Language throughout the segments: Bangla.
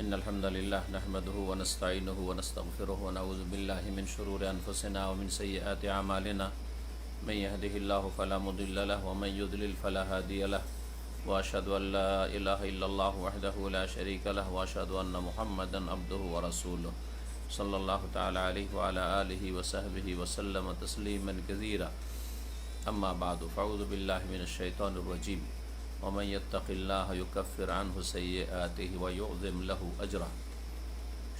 إن الحمد لله نحمده ونستعينه ونستغفره ونعوذ بالله من شرور أنفسنا ومن سيئات أعمالنا. من يهده الله فلا مضل له ومن يضلل فلا هادي له. وأشهد أن لا إله إلا الله وحده لا شريك له وأشهد أن محمدا عبده ورسوله. صلى الله تعالى عليه وعلى آله وصحبه وسلم تسليما كثيرا. أما بعد، فأعوذ بالله من الشيطان الرجيم. ومن يتق الله يكفر عنه سيئاته ويعظم له أجره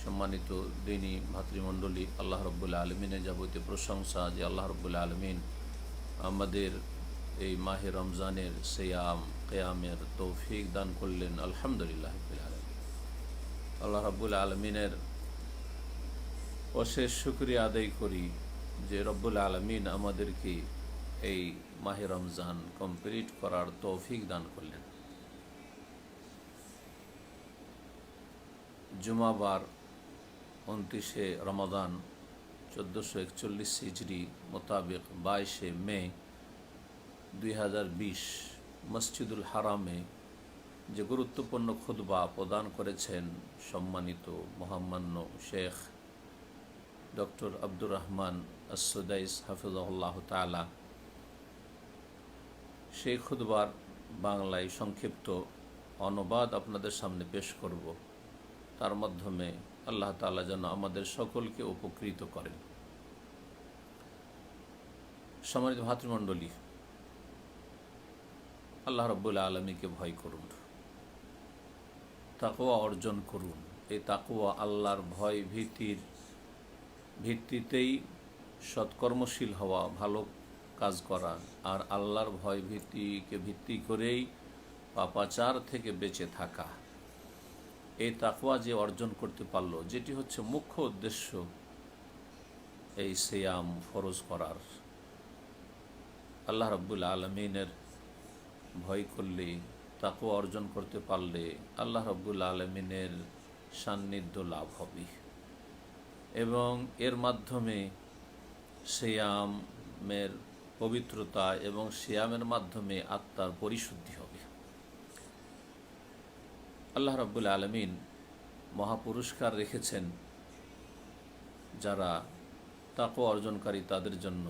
সম্মানিত দিনী ভাতৃমণ্ডলী আল্লাহ রব্বুল আলমিনের যাবতীয় প্রশংসা যে আল্লাহ রব্বুল আলমিন আমাদের এই মাহে রমজানের সেয়াম কেয়ামের তৌফিক দান করলেন আলহামদুলিল্লাহ রাব্বিল আলামিন। আল্লাহ রব্বুল আলমিনের অশেষ শুক্রিয়া আদায় করি যে রব্বুল আলমিন আমাদেরকে এই মাহে রমজান কমপ্লিট করার তৌফিক দান করলেন। জুমাবার উনত্রিশে রমাদান চোদ্দোশো একচল্লিশ হিজড়ি মোতাবেক বাইশে মে দুই হাজার বিশ মসজিদুল হারামে যে গুরুত্বপূর্ণ খুতবা প্রদান করেছেন সম্মানিত মহামান্য Sheikh doctor Abdur Rahman as Sudais হাফিজাহুল্লাহ তালা সেই খুদবার বাংলায় সংক্ষিপ্ত অনুবাদ আপনাদের সামনে পেশ করব। তার মাধ্যমে আল্লাহ তাআলা যেন আমাদের সকলকে উপকৃত করেন। সম্মানিত ভাতৃমণ্ডলী, আল্লাহ রব্বুল আলমীকে ভয় করুন। তাকুয়া অর্জন করুন। এই তাকুয়া আল্লাহর ভয় ভীতির ভিত্তিতেই সৎকর্মশীল হওয়া, ভালো কাজ করা। আর আল্লাহর ভয় ভীতিকে ভিত্তি করেই পাপাচার থেকে বেঁচে থাকা। এই তাকওয়া যে অর্জন করতে পারল, যেটি হচ্ছে মুখ্য উদ্দেশ্য এই সেয়াম ফরজ করার। আল্লাহ রব্বুল আলমিনের ভয় করলে, তাকওয়া অর্জন করতে পারলে আল্লাহ রব্বুল আলমিনের সান্নিধ্য লাভ হবে। এবং এর মাধ্যমে সিয়ামের পবিত্রতা এবং সিয়ামের মাধ্যমে আত্মার পরিশুদ্ধি হবে। আল্লাহ রাব্বুল আলমিন মহাপুরস্কার রেখেছেন যারা তাকো অর্জনকারী তাদের জন্য।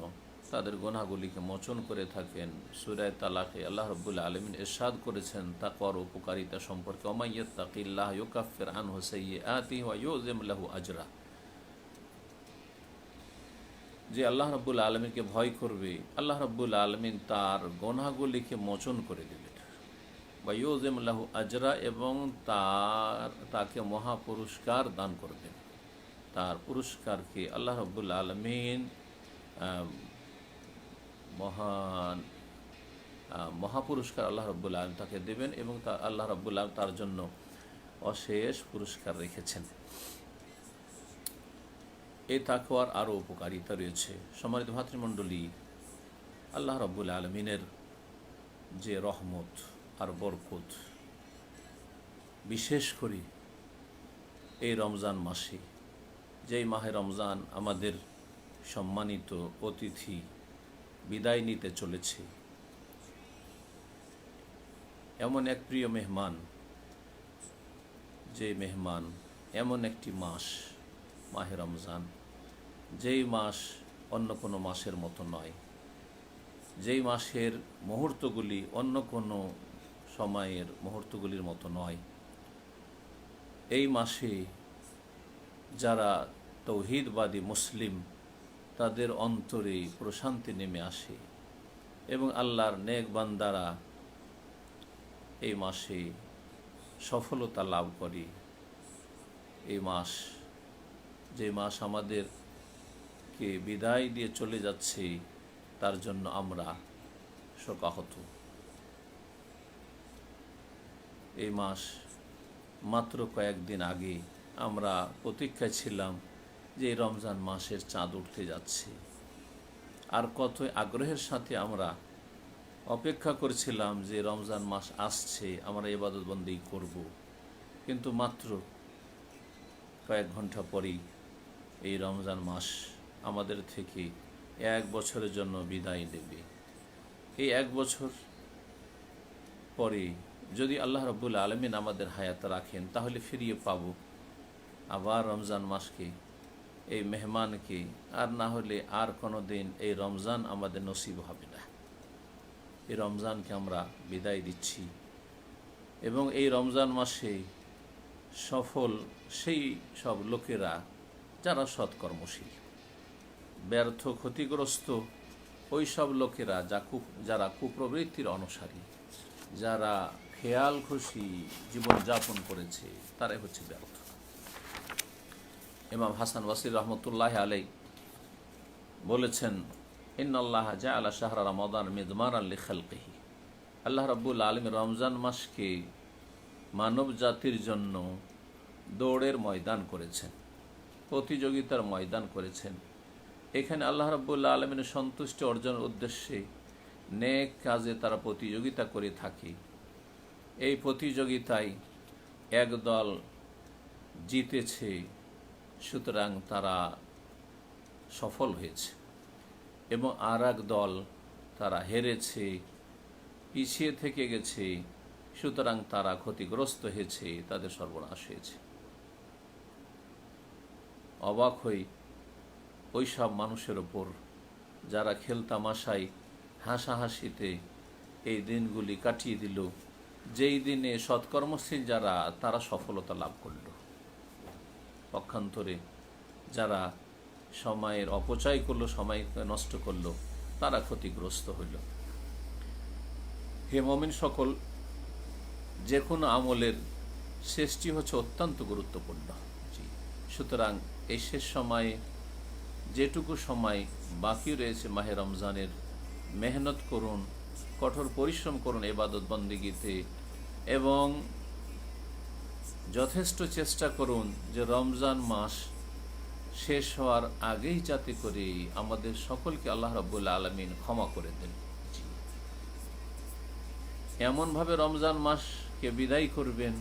তাদের গোনাগুলিকে মোচন করে থাকেন। সুরায় তালাকে আল্লাহ রব্বুল আলমিন এরশাদ করেছেন, তাকওয়ার উপকারিতা সম্পর্কে ওমাইয়ত তাকিল্লাহ ইউকাফির আন হোসাইয়ে আতি ওয়া ইউজিম লাহু আজরা। যে আল্লাহ রব্বুল আলমীকে ভয় করবে, আল্লাহ রব্বুল আলমিন তার গনাগুলিকে মোচন করে দেবেন বা ইউজেমুল্লাহ আজরা এবং তার, তাকে মহা পুরস্কার দান করবেন তার পুরস্কারকে আল্লাহ রব্বুল আলমিন মহান মহাপুরস্কার আল্লাহ রব্বুল আলম তাকে দেবেন এবং তা, আল্লাহ রব্বুল আলম তার জন্য অশেষ পুরস্কার রেখেছেন। এই তাকওয়ার আরও উপকারিতা রয়েছে। সম্মানিত ভাতৃমণ্ডলী, আল্লাহ রব্বুল আলমিনের যে রহমত আর বরকত, বিশেষ করে এই রমজান মাসে, যেই মাহে রমজান আমাদের সম্মানিত অতিথি বিদায় নিতে চলেছে, এমন এক প্রিয় মেহমান, যে মেহমান এমন একটি মাস, মাহে রমজান যেই মাস অন্য কোনো মাসের মতো নয়। যেই মাসের মুহূর্তগুলি অন্য কোনো সময়ের মুহূর্তগুলির মতো নয়। এই মাসে যারা তৌহিদবাদী মুসলিম, তাদের অন্তরে প্রশান্তি নেমে আসে এবং আল্লাহর নেক বান্দারা এই মাসে সফলতা লাভ করে। এই মাস, যে মাস আমাদেরকে বিদায় দিয়ে চলে যাচ্ছে, তার জন্য আমরা শোকাহত। এই মাস মাত্র কয়েকদিন আগে আমরা প্রতীক্ষায় ছিলাম যে রমজান মাসের চাঁদ উঠতে যাচ্ছে। আর কত আগ্রহের সাথে আমরা অপেক্ষা করছিলাম যে রমজান মাস আসছে, আমরা এবাদতবন্দি করব। কিন্তু মাত্র কয়েক ঘণ্টা পরেই এই রমজান মাস আমাদের থেকে এক বছরের জন্য বিদায় দেবে। এই এক বছর পরে যদি আল্লাহ রব্বুল আলমিন আমাদের হায়াত রাখেন, তাহলে ফিরিয়ে পাব। আবার রমজান মাসকে, এই মেহমানকে, আর না হলে আর কোনো দিন এই রমজান আমাদের নসিব হবে না। এই রমজানকে আমরা বিদায় দিচ্ছি। এবং এই রমজান মাসে সফল সেই সব লোকেরা, যারা সৎকর্মশীল ব্যর্থ, ক্ষতিগ্রস্ত ওই সব লোকেরা যা কু, যারা কুপ্রবৃত্তির অনুসারী, যারা খেয়াল খুশি জীবনযাপন করেছে, তারাই হচ্ছে ব্যর্থ। ইমাম হাসান ওয়াসির রহমতুল্লাহ আলাই বলেছেন ইন্নআল্লাহ জা আল্লাহ শাহরা রমাদান মিদমার আল্লি খালকেহি আল্লাহ রাব্বুল আলম রমজান মাসকে মানব জাতির জন্য দৌড়ের ময়দান করেছেন, প্রতিযোগিতার ময়দান করেছেন। এখানে আল্লাহ রাব্বুল্লাহ আলমিনের সন্তুষ্টি অর্জনের উদ্দেশ্যে নেক কাজে তারা প্রতিযোগিতা করে থাকে। এই প্রতিযোগিতায় একদল জিতেছে, সুতরাং তারা সফল হয়েছে এবং আর দল তারা হেরেছে, পিছিয়ে থেকে গেছে, সুতরাং তারা ক্ষতিগ্রস্ত হয়েছে, তাদের সর্বনাশ হয়েছে। অবাক হই ওই সব মানুষের ওপর যারা খেলতামাশায় হাসাহাসিতে এই দিনগুলি কাটিয়ে দিল, যেই দিনে সৎকর্মশীল যারা, তারা সফলতা লাভ করল। পক্ষান্তরে যারা সময়ের অপচয় করল, সময় নষ্ট করল, তারা ক্ষতিগ্রস্ত হইল। হে মমিন সকল, যে কোনো আমলের শেষটি হচ্ছে অত্যন্ত গুরুত্বপূর্ণ। সুতরাং এই শেষ সময়ে যেটুকু সময় বাকি রয়েছে মাহে রমজানের, মেহনত করুন, কঠোর পরিশ্রম করুন এবাদত বন্দিগিতে, এবং যথেষ্ট চেষ্টা করুন যে রমজান মাস শেষ হওয়ার আগেই যাতে করে আমাদের সকলকে আল্লাহ রব্বুল্লা আলমিন ক্ষমা করে দেন। এমনভাবে রমজান মাসকে বিদায় করবেন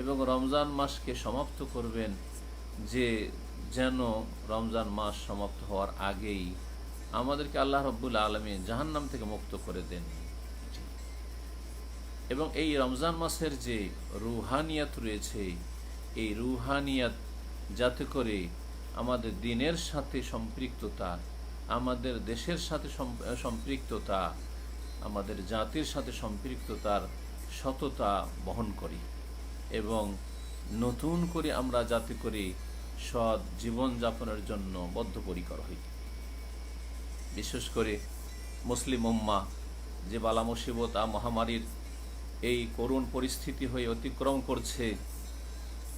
এবং রমজান মাসকে সমাপ্ত করবেন যে যেন রমজান মাস সমাপ্ত হওয়ার আগেই আমাদেরকে আল্লাহ রব্বুল আলমী জাহান্নাম থেকে মুক্ত করে দেন। এবং এই রমজান মাসের যে রুহানিয়াত রয়েছে, এই রুহানিয়াত যাতে করে আমাদের দিনের সাথে সম্পৃক্ততা, আমাদের দেশের সাথে সম্পৃক্ততা, আমাদের জাতির সাথে সম্পৃক্ততার সততা বহন করি। এবং নতুন করে আমরা যাতে করে সৎ জীবনযাপনের জন্য বদ্ধপরিকর হই। বিশেষ করে মুসলিম উম্মা, যে বালা মুসিবতা মহামারীর এই করুণ পরিস্থিতি হয়ে অতিক্রম করছে,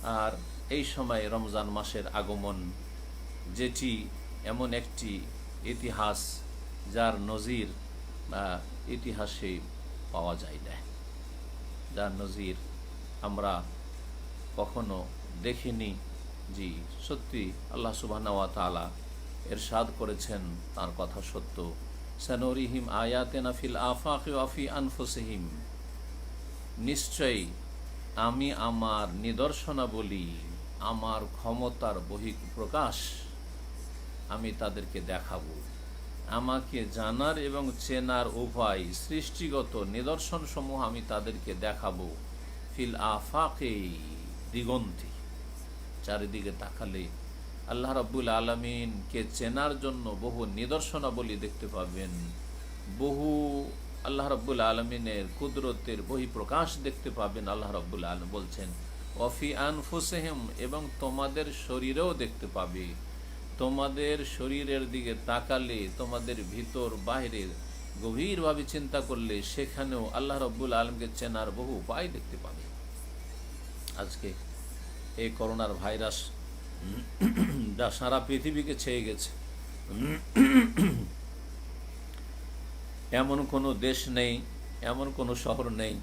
আর এই সময় রমজান মাসের আগমন, যেটি এমন একটি ইতিহাস যার নজির ইতিহাসে পাওয়া যায় না। যার নজির আমরা কখনো দেখিনি। জি, সত্যি আল্লাহ সুবাহ তালা এরশাদ করেছেন তার কথা সত্য। সানরিহিম আয়াতেনা আফাক আফি আনফুসহিম। নিশ্চয়ই আমি আমার নিদর্শনাবলী, আমার ক্ষমতার বহিঃপ্রকাশ আমি তাদেরকে দেখাবো। আমাকে জানার এবং চেনার উপায় সৃষ্টিগত নিদর্শন সমূহ আমি তাদেরকে দেখাবো। ফিল আফাকে, দিগন্তে। চারিদিকে তাকালে আল্লাহ রাব্বুল আলমিনকে চেনার জন্য বহু নিদর্শনাবলী দেখতে পাবেন। বহু আল্লাহ রব্বুল আলমিনের কুদরতের বহি প্রকাশ দেখতে পাবেন আল্লাহ রব্বুল আলম বলছেন অফি আনফুসেহেম এবং তোমাদের শরীরেও দেখতে পাবে। তোমাদের শরীরের দিকে তাকালে তোমাদের ভিতর বাইরের গভীরভাবে চিন্তা করলে সেখানেও আল্লাহ রব্বুল আলমকে চেনার বহু উপায় দেখতে পাবে। আজকে এই করোনার ভাইরাস সারা পৃথিবীকে ছেয়ে গেছে। এমন কোনো দেশ নেই, এমন কোনো শহর নেই,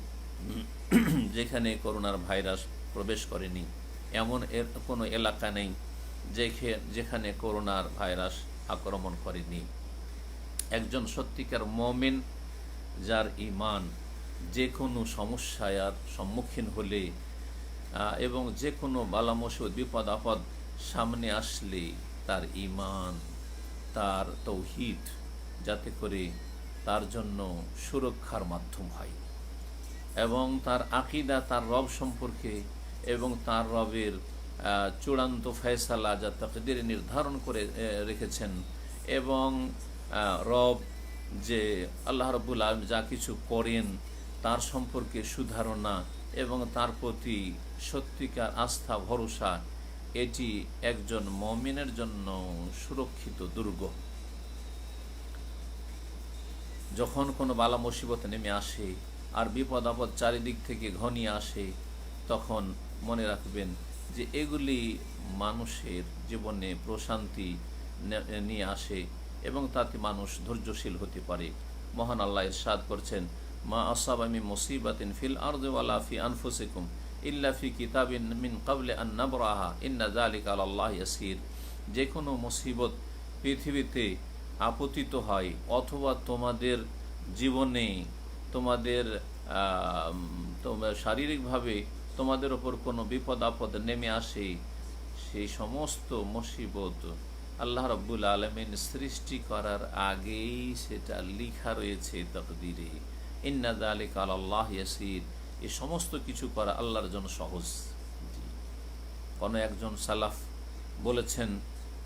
যেখানে করোনার ভাইরাস প্রবেশ করেনি। এমন এর কোনো এলাকা নেই যেখানে করোনার ভাইরাস আক্রমণ করেনি। একজন সত্যিকার মমিন, যার ইমান যে কোনো সমস্যার সম্মুখীন হলে এবং যে কোনো বালামসুদ বিপদ, আপদ সামনে আসলে তার ইমান তার তৌহিদ যাতে করে তার জন্য সুরক্ষার মাধ্যম হয় এবং তার আকিদা, তার রব সম্পর্কে এবং তার রবের চূড়ান্ত ফয়সালা যা তাকদির নির্ধারণ করে রেখেছেন এবং রব যে আল্লাহ রব্বুল আলম যা কিছু করেন তার সম্পর্কে সুধারণা এবং তার প্রতি সত্যিকার আস্থা, ভরসা, এটি একজন মমিনের জন্য সুরক্ষিত, দুর্গ। যখন কোনো বালা মুসিবত নেমে আসে আর বিপদ আপদ চারিদিক থেকে ঘনিয়ে আসে, তখন মনে রাখবেন যে এগুলি মানুষের জীবনে প্রশান্তি নিয়ে আসে এবং তাতে মানুষ ধৈর্যশীল হতে পারে। মহান আল্লাহ ইরশাদ করছেন মা আসাব আমি মুসিবাতিন ফিল আরদওয়ালা ফি আনফুসিকুম ইল্লা ফি কিতাবিন মিন কাবলে আন নাবরাহা। ইন্না যালিকা আলাল্লাহ ইয়াসির। যে কোনো মুসিবত পৃথিবীতে আপতিত হয় অথবা তোমাদের জীবনে, তোমাদের তোমার শারীরিকভাবে তোমাদের ওপর কোনো বিপদ আপদ নেমে আসে, সেই সমস্ত মুসিবত আল্লাহ রব্বুল আলমিন সৃষ্টি করার আগেই সেটা লিখা রয়েছে তকদিরে। ইন্নাদ আলিক আল্লাহ ইয়াসির। সমস্ত কিছু করা আল্লাহর জন্য সহজ। কোনো একজন সালাফ বলেছেন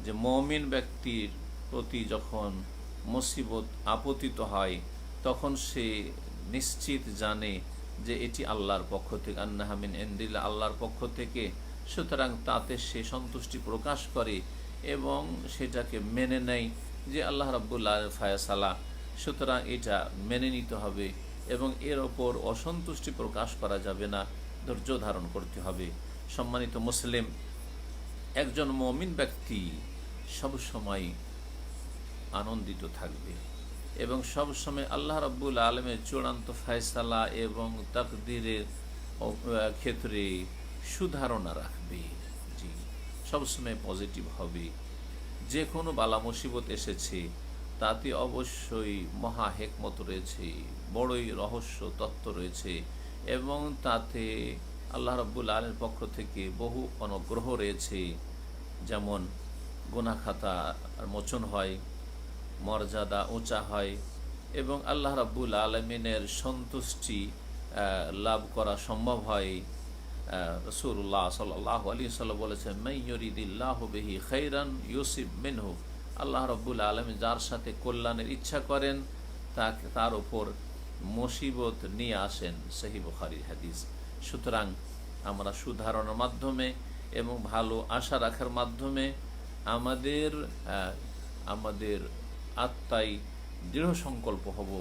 যে মমিন ব্যক্তির প্রতি যখন মুসিবত আপতিত হয়, তখন সে নিশ্চিত জানে যে এটি আল্লাহর পক্ষ থেকে আন্নাহামিন এন্দিল্লা আল্লাহর পক্ষ থেকে। সুতরাং তাতে সে সন্তুষ্টি প্রকাশ করে এবং সেটাকে মেনে নেয় যে আল্লাহ রাব্বুল্লাহ ফায়াসালা। সুতরাং এটা মেনে নিতে হবে। এবং এর ওপর অসন্তুষ্টি প্রকাশ করা যাবে না, ধৈর্য ধারণ করতে হবে। সম্মানিত মুসলিম, একজন মমিন ব্যক্তি সবসময় আনন্দিত থাকবে এবং সবসময় আল্লাহ রব্বুল আলমের চূড়ান্ত ফয়সালা এবং তাকদিরের ক্ষেত্রে সুধারণা রাখবে। জি সবসময় পজিটিভ হবে। যে কোনো বালা মুসিবত এসেছে তাতে অবশ্যই মহা হেকমত রয়েছে, বড়ই রহস্য তত্ত্ব রয়েছে এবং তাতে আল্লাহ রাব্বুল আলের পক্ষ থেকে বহু অনুগ্রহ রয়েছে। যেমন গুনাখাতা মোচন হয়, মর্যাদা উঁচা হয় এবং আল্লাহ রাব্বুল আলমিনের সন্তুষ্টি লাভ করা সম্ভব হয়। রসুল্লাহ সাল্লাহ আলী সাল্লাম বলেছেন মাইয়রিদিল্লাহ বেহি খৈরান ইউসিফ মিনহু। আল্লাহ রব্বুল আলমী যার সাথে কল্যাণের ইচ্ছা করেন, তাকে তার উপর মুসিবত নিয়ে আসেন সহি বুখারির হাদিস। সুতরাং আমরা সুধারণার মাধ্যমে এবং ভালো আশা রাখার মাধ্যমে আমাদের আমাদের আত্মাই দৃঢ় সংকল্প হব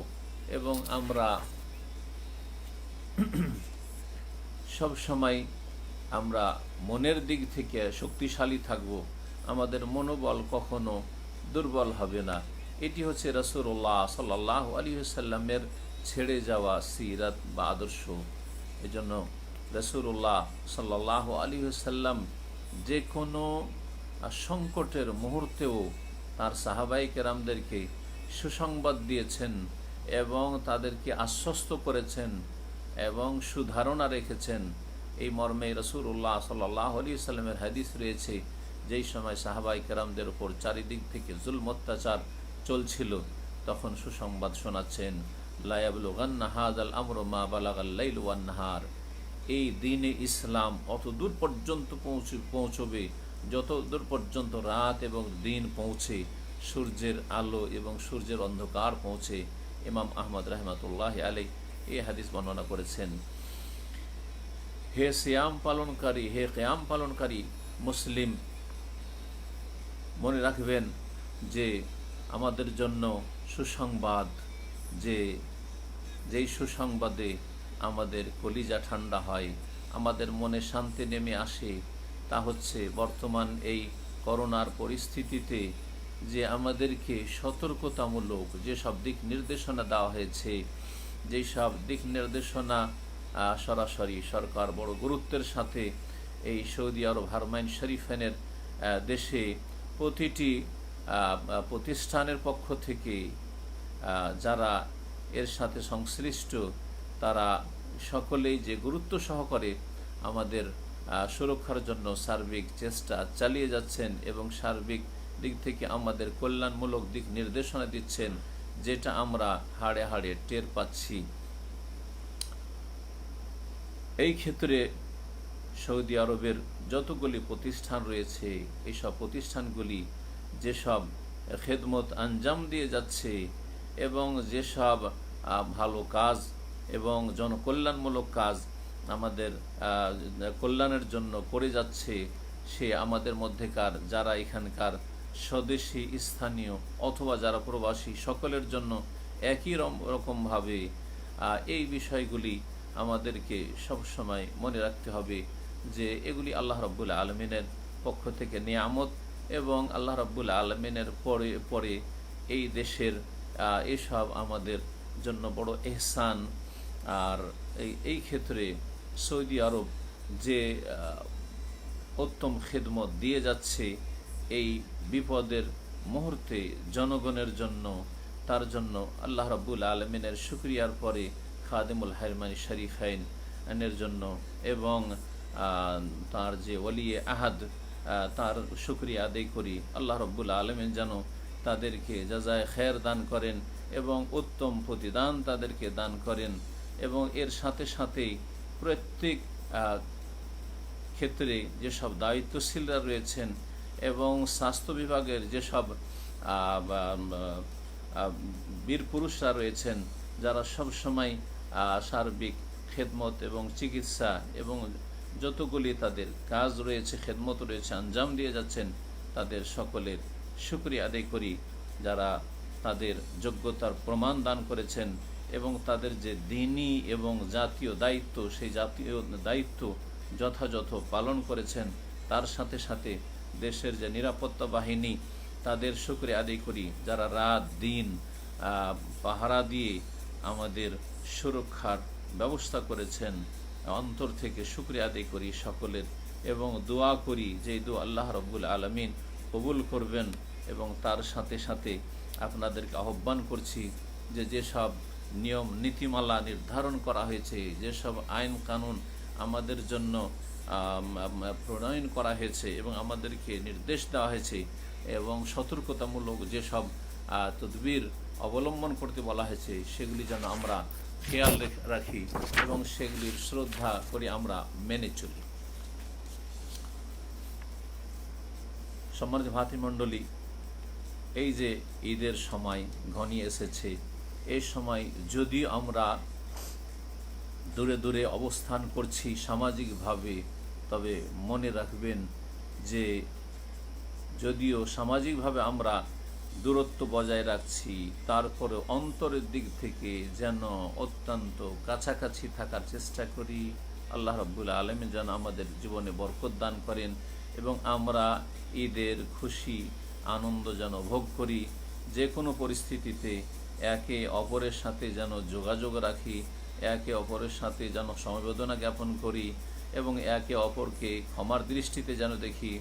এবং আমরা সব সময় আমরা মনের দিক থেকে শক্তিশালী থাকব। আমাদের মনোবল কখনো দুর্বল হবে না। এটি হচ্ছে রসুল্লাহ সাল্লাহ আলী সাল্লামের ছেড়ে যাওয়া সিরাত বা আদর্শ। এজন্য রসুল্লাহ সাল্লাহ আলী সাল্লাম যে কোনো সংকটের মুহূর্তেও তার সাহাবাই কেরামদেরকে সুসংবাদ দিয়েছেন এবং তাদেরকে আশ্বস্ত করেছেন এবং সুধারণা রেখেছেন। এই মর্মে রসুল্লাহ সাল্লাহ আলী সাল্লামের হাদিস রয়েছে যেই সময় সাহাবাই কেরামদের উপর চারিদিক থেকে জুলম অত্যাচার চলছিল, তখন সুসংবাদ শোনাচ্ছেন লায়াবুল গান্নাহাদ আল আমর মা বালাগাল্লাইল ওয়ান্নাহার এই দিনে ইসলাম অত দূর পর্যন্ত পৌঁছে, পৌঁছবে, যত দূর পর্যন্ত রাত এবং দিন পৌঁছে, সূর্যের আলো এবং সূর্যের অন্ধকার পৌঁছে, ইমাম আহমদ রহমতুল্লাহ আলী এই হাদিস বর্ণনা করেছেন। হে সিয়াম পালনকারী, হে কেয়াম পালনকারী, মুসলিম মনে রাখবেন যে আমাদের জন্য সুসংবাদ, যে, যেই সুসংবাদে আমাদের কলিজা ঠান্ডা হয়, আমাদের মনে শান্তি নেমে আসে, তা হচ্ছে বর্তমান এই করোনার পরিস্থিতিতে যে আমাদেরকে সতর্কতামূলক যেসব দিক নির্দেশনা দেওয়া হয়েছে যেই সব দিক নির্দেশনা সরাসরি সরকার বড় গুরুত্বের সাথে এই সৌদি আরব হারমাইন শরীফেনের দেশে প্রতিটি প্রতিষ্ঠানের পক্ষ থেকে যারা এর সাথে সংশ্লিষ্ট, তারা সকলেই যে গুরুত্ব সহকারে আমাদের সুরক্ষার জন্য সার্বিক চেষ্টা চালিয়ে যাচ্ছেন এবং সার্বিক দিক থেকে আমাদের কল্যাণমূলক দিক নির্দেশনা দিচ্ছেন, যেটা আমরা হাড়ে হাড়ে টের পাচ্ছি। এই ক্ষেত্রে সৌদি আরবের যতগুলি প্রতিষ্ঠান রয়েছে, এইসব প্রতিষ্ঠানগুলি যেসব খেদমত আঞ্জাম দিয়ে যাচ্ছে এবং যেসব ভালো কাজ এবং জনকল্যাণমূলক কাজ আমাদের কল্যাণের জন্য করে যাচ্ছে, সে আমাদের মধ্যেকার, যারা এখানকার স্বদেশী, স্থানীয় অথবা যারা প্রবাসী, সকলের জন্য একই রকমভাবে এই বিষয়গুলি আমাদেরকে সবসময় মনে রাখতে হবে। যে এগুলি আল্লাহ রব্বুল আলমিনের পক্ষ থেকে নিয়ামত এবং আল্লাহ রব্বুল আলমিনের পরে পরে এই দেশের এসব আমাদের জন্য বড় এহসান। আর এই এই ক্ষেত্রে সৌদি আরব যে উত্তম খেদমত দিয়ে যাচ্ছে, এই বিপদের মুহূর্তে জনগণের জন্য, তার জন্য আল্লাহ রাব্বুল আলমিনের শুক্রিয়ার পরে খাদেমুল হারমানি শরীফাইন এর জন্য এবং তার যে ওলিয়ে আহাদ তার শুক্রিয়া আদায় করি। আল্লাহ রব্বুল আলমিন যেন তাদেরকে যাজায় খের দান করেন এবং উত্তম প্রতিদান তাদেরকে দান করেন এবং এর সাথে সাথেই প্রত্যেক ক্ষেত্রে যেসব দায়িত্বশীলরা রয়েছেন এবং স্বাস্থ্য বিভাগের যেসব বীর পুরুষরা রয়েছেন, যারা সবসময় সার্বিক খেদমত এবং চিকিৎসা এবং যতগুলি তাদের কাজ রয়েছে, খেদমত রয়েছে, আঞ্জাম দিয়ে যাচ্ছেন, তাদের সকলের শুক্রিয়া আদায় করি। যারা তাদের যোগ্যতার প্রমাণ দান করেছেন এবং তাদের যে দিনই এবং জাতীয় দায়িত্ব, সেই জাতীয় দায়িত্ব যথাযথ পালন করেছেন, তার সাথে সাথে দেশের যে নিরাপত্তা বাহিনী, তাদের শুক্রিয়া আদায় করি। যারা রাত, দিন পাহারা দিয়ে আমাদের সুরক্ষার ব্যবস্থা করেছেন অন্তর থেকে শুক্রিয়া আদায় করি সকলের এবং দোয়া করি যে দোয়া আল্লাহ রব্বুল আলমিন কবুল করবেন এবং তার সাথে সাথে আপনাদেরকে আহ্বান করছি যে যেসব নিয়ম, নীতিমালা নির্ধারণ করা হয়েছে, যেসব আইন, কানুন আমাদের জন্য প্রণয়ন করা হয়েছে এবং আমাদেরকে নির্দেশ দেওয়া হয়েছে এবং সতর্কতামূলক যেসব তদবির অবলম্বন করতে বলা হয়েছে, সেগুলি যেন আমরা খেয়াল রেখ- এবং সেগুলির শ্রদ্ধা করে আমরা মেনে চলি। সম্মানিত ভাতৃমণ্ডলী এই যে ঈদের সময় ঘনিয়ে এসেছে এই সময় যদি আমরা দূরে দূরে অবস্থান করছি সামাজিকভাবে, তবে মনে রাখবেন যে যদিও সামাজিকভাবে আমরা দূরত্ব বজায় রাখছি, তারপরে অন্তরের দিক থেকে যেন অত্যন্ত কাছাকাছি থাকার চেষ্টা করি। আল্লাহ রব্বুল আলমী যেন আমাদের জীবনে বরকত দান করেন এবং আমরা ঈদের খুশি, আনন্দ যেন ভোগ করি। যে কোনো পরিস্থিতিতে একে অপরের সাথে যেন যোগাযোগ রাখি, একে অপরের সাথে যেন সমবেদনা জ্ঞাপন করি এবং একে অপরকে ক্ষমার দৃষ্টিতে যেন দেখি,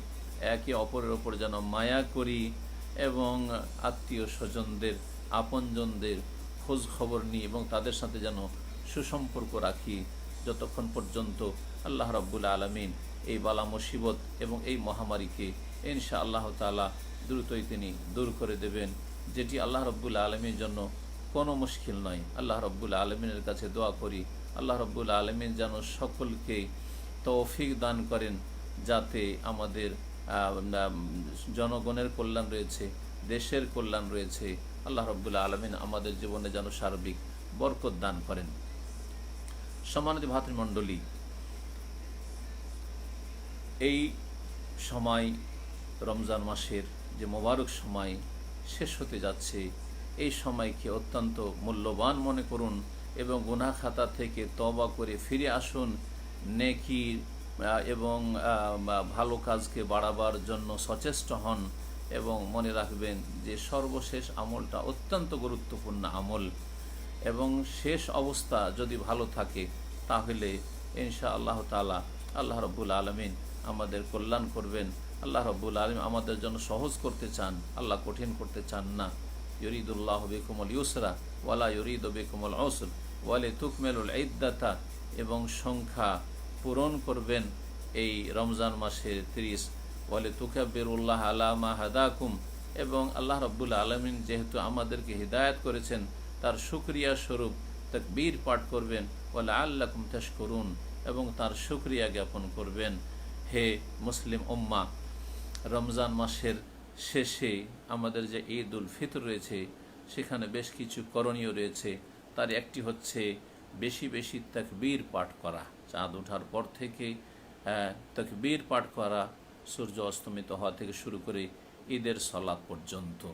একে অপরের ওপর যেন মায়া করি। এবং আত্মীয় স্বজনদের, আপনজনদের খোঁজ খবর নিই এবং তাদের সাথে যেন সুসম্পর্ক রাখি যতক্ষণ পর্যন্ত আল্লাহ রাব্বুল আলমিন এই বালা মুসিবত এবং এই মহামারীকে ইনশা আল্লাহ তালা দ্রুতই তিনি দূর করে দেবেন, যেটি আল্লাহ রব্বুল আলমীর জন্য কোনো মুশকিল নয়। আল্লাহ রব্বুল আলমিনের কাছে দোয়া করি, আল্লাহ রব্বুল আলমিন যেন সকলকে তৌফিক দান করেন, যাতে আমাদের জনগণের কল্যাণ রয়েছে দেশের কল্যাণ রয়েছে। আল্লাহ রব্বুল আলমিন আমাদের জীবনে যেন সার্বিক বরকত দান করেন। সম্মানিত ভাতৃমণ্ডলী এই সময় রমজান মাসের যে মোবারক সময় শেষ হতে যাচ্ছে এই সময়কে অত্যন্ত মূল্যবান মনে করুন এবং গুনাহ খাতা থেকে তবা করে ফিরে আসুন নেকি আহ, এবং ভালো কাজকে বাড়াবার জন্য সচেষ্ট হন এবং মনে রাখবেন যে সর্বশেষ আমলটা অত্যন্ত গুরুত্বপূর্ণ আমল। এবং শেষ অবস্থা যদি ভালো থাকে, তাহলে ইনশা আল্লাহ তালা আল্লাহ রব্বুল আলমিন আমাদের কল্যাণ করবেন। আল্লাহ রব্বুল আলম আমাদের জন্য সহজ করতে চান, আল্লাহ কঠিন করতে চান না। ইউরিদুল্লাহ বেকুমল ইউসরা ওয়ালা ইউরিদ বেকুমল অসর ওয়ালে তুকমেলুল ইদ্দাতা এবং সংখ্যা পূরণ করবেন এই রমজান মাসের তিরিশ। ওয়ালে তুকাবিরুল্লাহ আলামা হাদাকুম। এবং আল্লাহ রব্বুল আলমিন যেহেতু আমাদেরকে হিদায়ত করেছেন, তার শুক্রিয়া স্বরূপ তকবীর পাঠ করবেন। বলে আল্লাকুম করুন এবং তার শুক্রিয়া জ্ঞাপন করবেন। হে মুসলিম উম্মা, রমজান মাসের শেষে আমাদের যে ঈদ উল ফিতর রয়েছে, সেখানে বেশ কিছু করণীয় রয়েছে। তার একটি হচ্ছে বেশি বেশি তকবীর পাঠ করা। চাঁদ ওঠার পর থেকে আহ, তকবীর পাঠ করা সূর্য অস্তমিত হওয়া থেকে শুরু করে ঈদের সলাদ পর্যন্ত।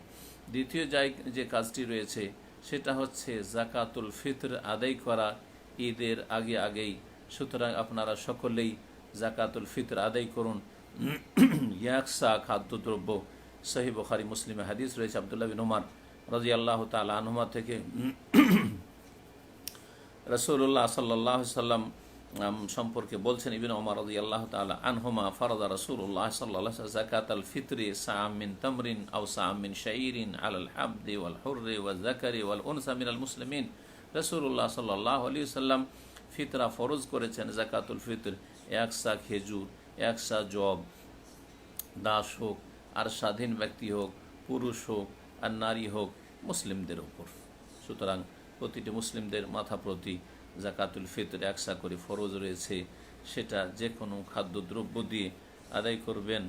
দ্বিতীয় যাই যে কাজটি রয়েছে সেটা হচ্ছে জাকাতুল ফিতর আদায় করা ঈদের আগে আগেই। সুতরাং আপনারা সকলেই জাকাতুল ফিতর আদায় করুন। ইয়াকসা খাদ্যদ্রব্য সহি বখারি মুসলিমে হাদিস রয়েছে আবদুল্লাহ বিন উমার রাজি আল্লাহ তাল আনহুমা থেকে। রসুল্লাহ সাল্লাহ সাল্লাম সম্পর্কে বলছেন ইবিন ওমর রাজি আল্লাহ তালা আনহুমা ফরদা রসুল্লাহ সাল্লাহ জাকাত আল ফিতরি সামিন তামরিন আউ সামিন শাইরিন আল আল হাবদি ওয়াল হুর্রে ওয়াল জাকারি ওয়াল উনসামিন আল মুসলিমিন। রসুল্লাহ সাল্লাহ আলী সাল্লাম ফিতরা ফরজ করেছেন জাকাতুল ফিতর। একসা খেজুর একসা জব, দাস হোক আর স্বাধীন ব্যক্তি হোক, পুরুষ হোক আর নারী হোক, মুসলিমদের ওপর সুতরাং প্রতিটি মুসলিমদের মাথা প্রতি জাকাতুল ফিতর একসা করে ফরজ রয়েছে, সেটা যে কোনো খাদ্যদ্রব্য দিয়ে আদায় করবেন।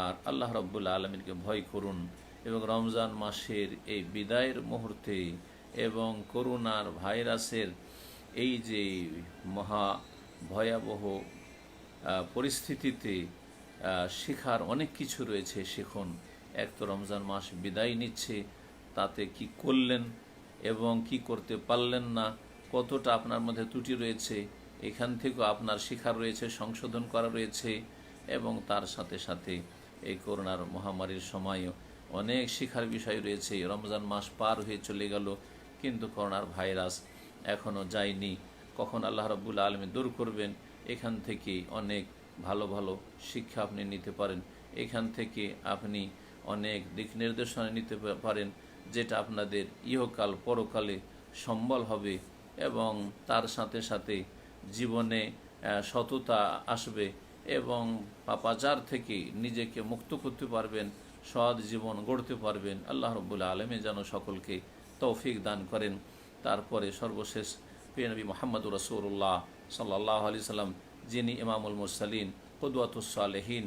আর আল্লাহ রব্বুল্লা আলমীকে ভয় করুন এবং রমজান মাসের এই বিদায়ের মুহূর্তে এবং করোনার ভাইরাসের এই যে মহা ভয়াবহ পরিস্থিতিতে শেখার অনেক কিছু রয়েছে, শিখুন। এক তো রমজান মাস বিদায় নিচ্ছে, তাতে কি করলেন? এবং কি করতে পারলেন না, কতটা আপনার মধ্যে ত্রুটি রয়েছে, এখান থেকেও আপনার শিখার রয়েছে, সংশোধন করা রয়েছে, এবং তার সাথে সাথে এই করোনার মহামারীর সময়ও অনেক শিখার বিষয় রয়েছে। রমজান মাস পার হয়ে চলে গেল, কিন্তু করোনার ভাইরাস এখনও যায়নি। কখন আল্লাহ রব্বুল আলমী দূর করবেন, এখান থেকে অনেক ভালো ভালো শিক্ষা আপনি নিতে পারেন। এখান থেকে আপনি অনেক দিক নির্দেশনা নিতে পারেন। যেটা আপনাদের ইহকাল পরকালে সম্বল হবে এবং তার সাথে সাথে জীবনে সততা আসবে এবং পাপাচার থেকে নিজেকে মুক্ত করতে পারবেন, সৎ জীবন গড়তে পারবেন, আল্লাহ রব্বুল্লা আলমে যেন সকলকে তৌফিক দান করেন। তারপরে সর্বশেষ, প্রিয় নবী মোহাম্মদ রসুল্লাহ সাল্লাহ আলি সাল্লাম, যিনি ইমামুল মুরসালিন কদুয়াতুসালেহীন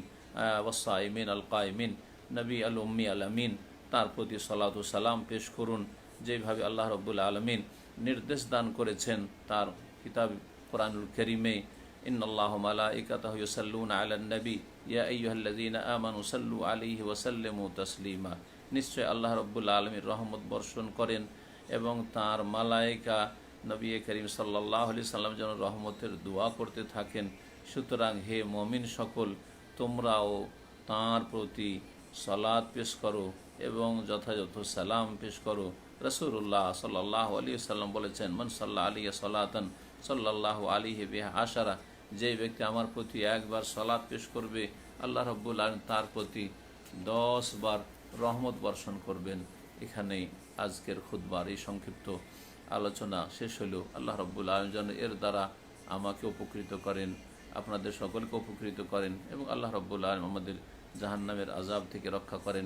ওসাইমিন আল কায়মিন, নবী আল উম্মি আল আমিন তার প্রতি ও সালাম পেশ করুন, যেভাবে আল্লাহ রব্বুল আলমিন নির্দেশ দান করেছেন তার কিতাব কোরআনুল করিমে মালা তসলিমা। নিশ্চয় আল্লাহ রব্বুল আলমীর রহমত বর্ষণ করেন এবং তার মালায়িকা নবী করিম সাল্লি আলি সাল্লাম যেন রহমতের দোয়া করতে থাকেন। সুতরাং হে মমিন সকল, তোমরাও তাঁর প্রতি সলাদ পেশ করো। এবং যথাযথ সালাম পেশ করো। রসুল্লাহ সাল্লাহ আলী সাল্লাম বলেছেন, মন সাল্লাহ আলী সাল্লাতন সাল্লাহ আলী হে বিহা আশারা যে ব্যক্তি আমার প্রতি একবার সালাদ পেশ করবে, আল্লাহ রব্বুল আলম তার প্রতি দশ বার রহমত বর্ষণ করবেন। এখানেই আজকের খুদবার এই সংক্ষিপ্ত আলোচনা শেষ হলো আল্লাহ রব্বুল আলম যেন এর দ্বারা আমাকে উপকৃত করেন, আপনাদের সকলকে উপকৃত করেন এবং আল্লাহ রব্বুল আলম আমাদের জাহান্নামের আজাব থেকে রক্ষা করেন।